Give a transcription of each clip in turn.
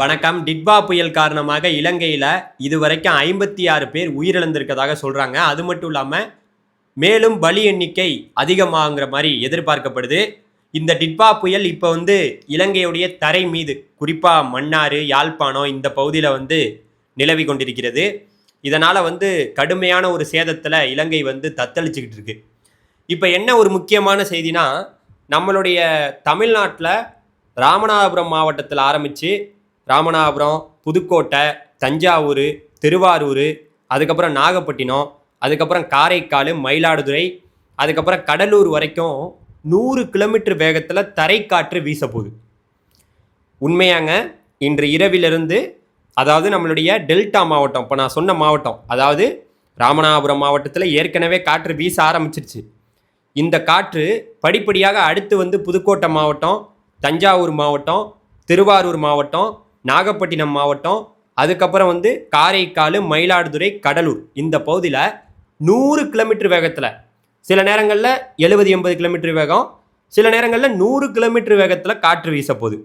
வணக்கம். டிட்பா புயல் காரணமாக இலங்கையில் இதுவரைக்கும் ஐம்பத்தி ஆறு பேர் உயிரிழந்திருக்கதாக சொல்கிறாங்க அது மட்டும் இல்லாமல் மேலும் பலி எண்ணிக்கை அதிகமாகிற மாதிரி எதிர்பார்க்கப்படுது. இந்த டிட்பா புயல் இப்போ வந்து இலங்கையுடைய தரை மீது குறிப்பாக மன்னார் யாழ்ப்பாணம் இந்த பகுதியில் வந்து நிலவி கொண்டிருக்கிறது. இதனால் வந்து கடுமையான ஒரு சேதத்தில் இலங்கை வந்து தத்தளிச்சுக்கிட்டு இருக்கு. இப்போ என்ன ஒரு முக்கியமான செய்தினா நம்மளுடைய தமிழ்நாட்டில் ராமநாதபுரம் மாவட்டத்தில் ஆரம்பித்து ராமநாதபுரம் புதுக்கோட்டை தஞ்சாவூர் திருவாரூர் அதுக்கப்புறம் நாகப்பட்டினம் அதுக்கப்புறம் காரைக்கால் மயிலாடுதுறை அதுக்கப்புறம் கடலூர் வரைக்கும் நூறு கிலோமீட்டர் வேகத்தில் தரைக்காற்று வீச உண்மையாங்க இன்று இரவிலிருந்து அதாவது நம்மளுடைய டெல்டா மாவட்டம் இப்போ நான் சொன்ன மாவட்டம் அதாவது ராமநாதபுரம் மாவட்டத்தில் ஏற்கனவே காற்று வீச ஆரம்பிச்சிருச்சு. இந்த காற்று படிப்படியாக அடுத்து வந்து புதுக்கோட்டை மாவட்டம் தஞ்சாவூர் மாவட்டம் திருவாரூர் மாவட்டம் நாகப்பட்டினம் மாவட்டம் அதுக்கப்புறம் வந்து காரைக்கால் மயிலாடுதுறை கடலூர். இந்த பகுதியில் நூறு கிலோமீட்டர் வேகத்தில். சில நேரங்களில் எழுபது எண்பது கிலோமீட்டர் வேகம். சில நேரங்களில் நூறு கிலோமீட்டர் வேகத்தில் காற்று வீச போகுது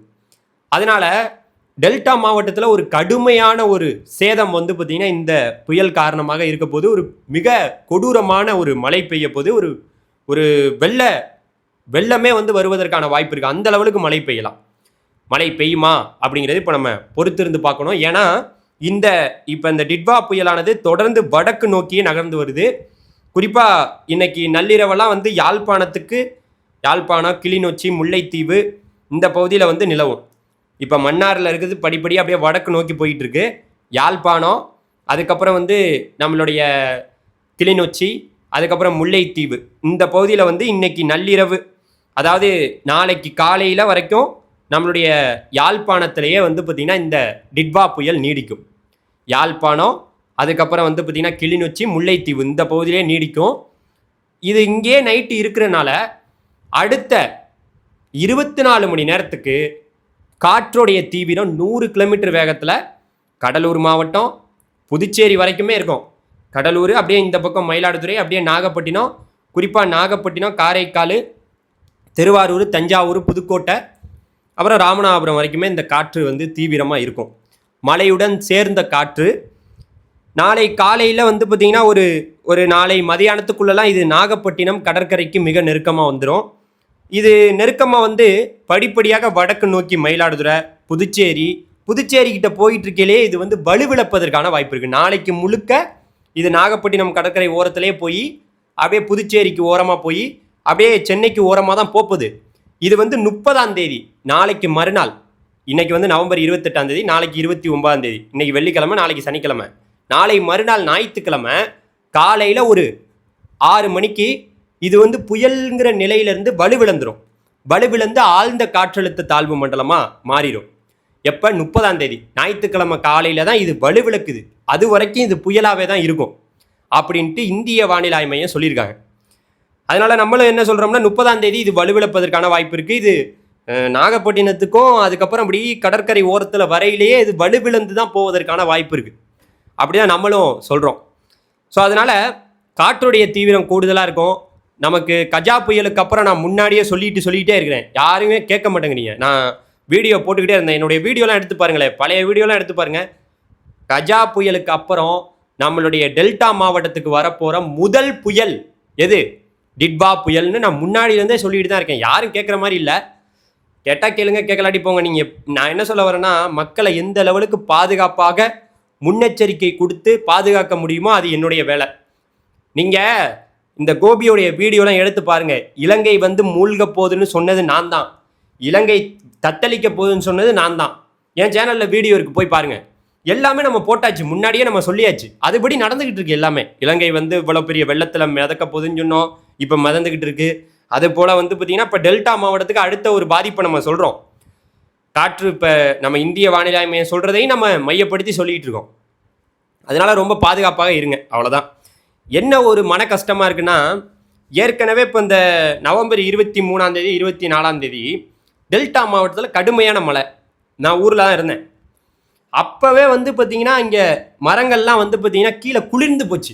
அதனால் டெல்டா மாவட்டத்தில் ஒரு கடுமையான ஒரு சேதம் வந்து பார்த்திங்கன்னா இந்த புயல் காரணமாக இருக்க போது ஒரு மிக கொடூரமான ஒரு மழை பெய்ய போது ஒரு ஒரு வெள்ள வெள்ளமே வந்து வருவதற்கான வாய்ப்பு இருக்குது அந்த அளவுக்கு மழை பெய்யலாம். மழை பெய்யுமா அப்படிங்கிறது இப்போ நம்ம பொறுத்திருந்து பார்க்கணும். ஏன்னா இந்த இப்போ இந்த டிட்வா புயலானது தொடர்ந்து வடக்கு நோக்கியே நகர்ந்து வருது. குறிப்பாக இன்னைக்கு நள்ளிரவெல்லாம் வந்து யாழ்ப்பாணத்துக்கு யாழ்ப்பாணம் கிளிநொச்சி முல்லைத்தீவு இந்த பகுதியில் வந்து நிலவும். இப்போ மன்னாரில் இருக்குது படிப்படியாக அப்படியே வடக்கு நோக்கி போயிட்டுருக்கு. யாழ்ப்பாணம் அதுக்கப்புறம் வந்து நம்மளுடைய கிளிநொச்சி அதுக்கப்புறம் முல்லைத்தீவு. இந்த பகுதியில் வந்து இன்னைக்கு நள்ளிரவு அதாவது நாளைக்கு காலையில் வரைக்கும் நம்மளுடைய யாழ்ப்பாணத்திலேயே வந்து பார்த்திங்கன்னா இந்த டிட்வா புயல் நீடிக்கும். யாழ்ப்பாணம் அதுக்கப்புறம் வந்து பார்த்திங்கன்னா கிளிநொச்சி முல்லைத்தீவு இந்த பகுதியிலே நீடிக்கும். இது இங்கே நைட்டு இருக்கிறனால அடுத்த இருபத்தி நாலு மணி நேரத்துக்கு காற்றுடைய தீவிரம் நூறு கிலோமீட்டர் வேகத்தில் கடலூர் மாவட்டம் புதுச்சேரி வரைக்குமே இருக்கும். கடலூர் அப்படியே இந்த பக்கம் மயிலாடுதுறை அப்படியே நாகப்பட்டினம் குறிப்பாக நாகப்பட்டினம் காரைக்கால் திருவாரூர் தஞ்சாவூர் புதுக்கோட்டை அப்புறம் ராமநாதபுரம் வரைக்குமே இந்த காற்று வந்து தீவிரமாக இருக்கும். மழையுடன் சேர்ந்த காற்று. நாளை காலையில் வந்து பார்த்திங்கன்னா ஒரு ஒரு நாளை மதியானத்துக்குள்ளெல்லாம் இது நாகப்பட்டினம் கடற்கரைக்கு மிக நெருக்கமாக வந்துடும் இது நெருக்கமாக வந்து படிப்படியாக வடக்கு நோக்கி மயிலாடுதுறை புதுச்சேரி புதுச்சேரி கிட்ட போயிட்டு இருக்கையிலே இது வந்து வலுவிழப்பதற்கான வாய்ப்பு இருக்குது நாளைக்கு முழுக்க இது நாகப்பட்டினம் கடற்கரை ஓரத்திலே போய் அப்படியே புதுச்சேரிக்கு ஓரமாக போய் அப்படியே சென்னைக்கு ஓரமாக தான் போப்பது இது வந்து முப்பதாம் தேதி நாளைக்கு மறுநாள். இன்னைக்கு வந்து நவம்பர் இருபத்தெட்டாம் தேதி நாளைக்கு இருபத்தி ஒன்பதாம் தேதி. இன்னைக்கு வெள்ளிக்கிழமை நாளைக்கு சனிக்கிழமை. நாளை மறுநாள் ஞாயிற்றுக்கிழமை காலையில் ஒரு ஆறு மணிக்கு இது வந்து புயல்ங்கிற நிலையிலேருந்து வலுவிழந்துடும் வலுவிழந்து ஆழ்ந்த காற்றழுத்த தாழ்வு மண்டலமாக மாறிடும் எப்போ? முப்பதாம் தேதி. ஞாயிற்றுக்கிழமை காலையில் தான் இது வலுவிளக்குது அது வரைக்கும் இது புயலாகவே தான் இருக்கும். அப்படின்ட்டு இந்திய வானிலை மையம் சொல்லியிருக்காங்க. அதனால் நம்மளும் என்ன சொல்கிறோம்னா முப்பதாம் தேதி இது வலுவிழப்பதற்கான வாய்ப்பு இருக்குது இது நாகப்பட்டினத்துக்கும் அதுக்கப்புறம் அப்படி கடற்கரை ஓரத்தில் வரையிலேயே இது வலுவிழந்து தான் போவதற்கான வாய்ப்பு இருக்குது அப்படி தான் நம்மளும் சொல்கிறோம் ஸோ அதனால் காற்றுடைய தீவிரம் கூடுதலாக இருக்கும். நமக்கு கஜா புயலுக்கு அப்புறம் நான் முன்னாடியே சொல்லிட்டு சொல்லிகிட்டே இருக்கிறேன். யாருமே கேட்க மாட்டேங்கிறீங்க. நான் வீடியோ போட்டுக்கிட்டே இருந்தேன். என்னுடைய வீடியோலாம் எடுத்து பாருங்களேன். பழைய வீடியோலாம் எடுத்து பாருங்கள் கஜா புயலுக்கு அப்புறம் நம்மளுடைய டெல்டா மாவட்டத்துக்கு வரப்போகிற முதல் புயல் எது? டிட்பா புயல்னு நான் முன்னாடியிலேருந்தே சொல்லிட்டு தான் இருக்கேன். யாரும் கேட்குற மாதிரி இல்லை. கேட்டால் கேளுங்க கேட்கலாட்டி போங்க. நீங்கள் நான் என்ன சொல்ல வரேன்னா மக்களை எந்த லெவலுக்கு பாதுகாப்பாக முன்னெச்சரிக்கை கொடுத்து பாதுகாக்க முடியுமோ அது என்னுடைய வேலை. நீங்கள் இந்த கோபியோடைய வீடியோலாம் எடுத்து பாருங்கள் இலங்கை வந்து மூழ்க போகுதுன்னு சொன்னது நான் தான். இலங்கை தத்தளிக்க போகுதுன்னு சொன்னது நான் தான். என் சேனலில் வீடியோ இருக்குது போய் பாருங்கள் எல்லாமே நம்ம போட்டாச்சு. முன்னாடியே நம்ம சொல்லியாச்சு. அதுபடி நடந்துக்கிட்டு இருக்கு எல்லாமே. இலங்கை வந்து இவ்வளோ பெரிய வெள்ளத்தில் மிதக்க போகுதுன்னு சொன்னோம். இப்போ மிதந்துக்கிட்டு இருக்கு. அதே போல் வந்து பார்த்திங்கன்னா இப்போ டெல்டா மாவட்டத்துக்கு அடுத்த ஒரு பாதிப்பை நம்ம சொல்கிறோம் காற்று இப்போ நம்ம இந்திய வானிலை மையம் சொல்கிறதையும் நம்ம மையப்படுத்தி சொல்லிகிட்டு இருக்கோம். அதனால் ரொம்ப பாதுகாப்பாக இருங்க அவ்வளோதான் என்ன ஒரு மன கஷ்டமாக இருக்குன்னா ஏற்கனவே இப்போ இந்த நவம்பர் இருபத்தி மூணாந்தேதி இருபத்தி நாலாந்தேதி டெல்டா மாவட்டத்தில் கடுமையான மழை. நான் ஊரில் தான் இருந்தேன். அப்போவே வந்து பார்த்திங்கன்னா இங்கே மரங்கள்லாம் வந்து பார்த்திங்கன்னா கீழே குளிர்ந்து போச்சு.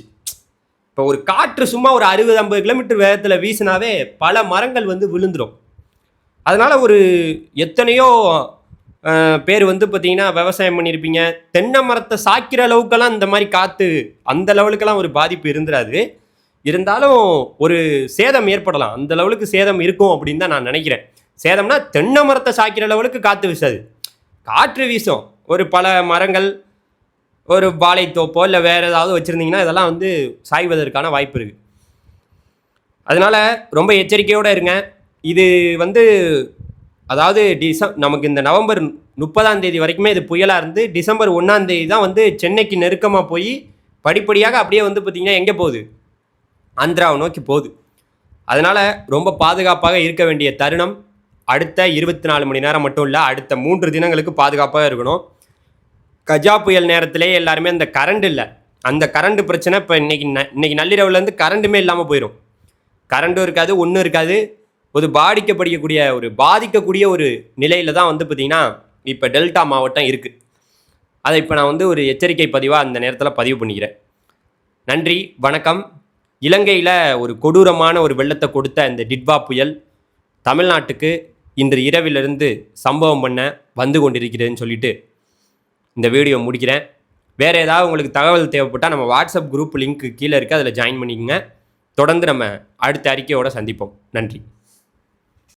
இப்போ ஒரு காற்று சும்மா ஒரு அறுபது ஐம்பது கிலோமீட்டர் வேகத்தில் வீசினாவே பல மரங்கள் வந்து விழுந்துடும் அதனால் ஒரு எத்தனையோ பேர் வந்து பார்த்தீங்கன்னா விவசாயம் பண்ணியிருப்பீங்க. தென்னை மரத்தை சாய்க்கிற அளவுக்கெல்லாம் இந்த மாதிரி காற்று அந்த லெவலுக்கெல்லாம் ஒரு பாதிப்பு இருந்துராது. இருந்தாலும் ஒரு சேதம் ஏற்படலாம். அந்த லெவலுக்கு சேதம் இருக்கும் அப்படின்னு தான் நான் நினைக்கிறேன். சேதம்னா தென்னை மரத்தை சாய்க்கிற லெவலுக்கு காற்று வீசாது. காற்று வீசும். ஒரு பல மரங்கள் ஒரு வாழைத்தோப்போ இல்லை வேறு ஏதாவது வச்சுருந்தீங்கன்னா இதெல்லாம் வந்து சாய்வதற்கான வாய்ப்பு இருக்குது அதனால் ரொம்ப எச்சரிக்கையோடு இருங்க. இது வந்து அதாவது டிசம் நமக்கு இந்த நவம்பர் முப்பதாம் தேதி வரைக்குமே இது புயலாக இருந்து டிசம்பர் ஒன்றாம் தேதி தான் வந்து சென்னைக்கு நெருக்கமாக போய் படிப்படியாக அப்படியே வந்து பார்த்திங்கன்னா எங்கே போகுது? ஆந்திராவை நோக்கி போகுது. அதனால் ரொம்ப பாதுகாப்பாக இருக்க வேண்டிய தருணம் அடுத்த இருபத்தி நாலு மணி நேரம் மட்டும் இல்லை அடுத்த மூன்று தினங்களுக்கு பாதுகாப்பாக இருக்கணும். கஜா புயல் நேரத்திலே எல்லாருமே அந்த கரண்ட் இல்லை. அந்த கரண்ட் பிரச்சனை இப்போ இன்னைக்கு ந- இன்னைக்கு நள்ளிரவுலேருந்து கரண்ட்டுமே இல்லாமல் போயிடும் கரண்ட்டும் இருக்காது ஒன்றும் இருக்காது. ஒரு பாதிக்கப்படிக்கக்கூடிய ஒரு பாதிக்கக்கூடிய ஒரு நிலையில் தான் வந்து பார்த்திங்கன்னா இப்போ டெல்டா மாவட்டம் இருக்குது அதை இப்போ நான் வந்து ஒரு எச்சரிக்கை பதிவாக அந்த நேரத்தில் பதிவு பண்ணிக்கிறேன். நன்றி வணக்கம். இலங்கையில் ஒரு கொடூரமான ஒரு வெள்ளத்தை கொடுத்த இந்த டிட்வா புயல் தமிழ்நாட்டுக்கு இன்று இரவிலிருந்து சம்பவம் பண்ண வந்து கொண்டிருக்கிறதுன்னு சொல்லிட்டு இந்த வீடியோ முடிக்கிறேன். வேறு ஏதாவது உங்களுக்கு தகவல் தேவைப்பட்டால் நம்ம வாட்ஸ்அப் குரூப் லிங்க்கு கீழே இருக்குது அதில் ஜாயின் பண்ணிக்கோங்க. தொடர்ந்து நம்ம அடுத்த அறிக்கையோடு சந்திப்போம். நன்றி.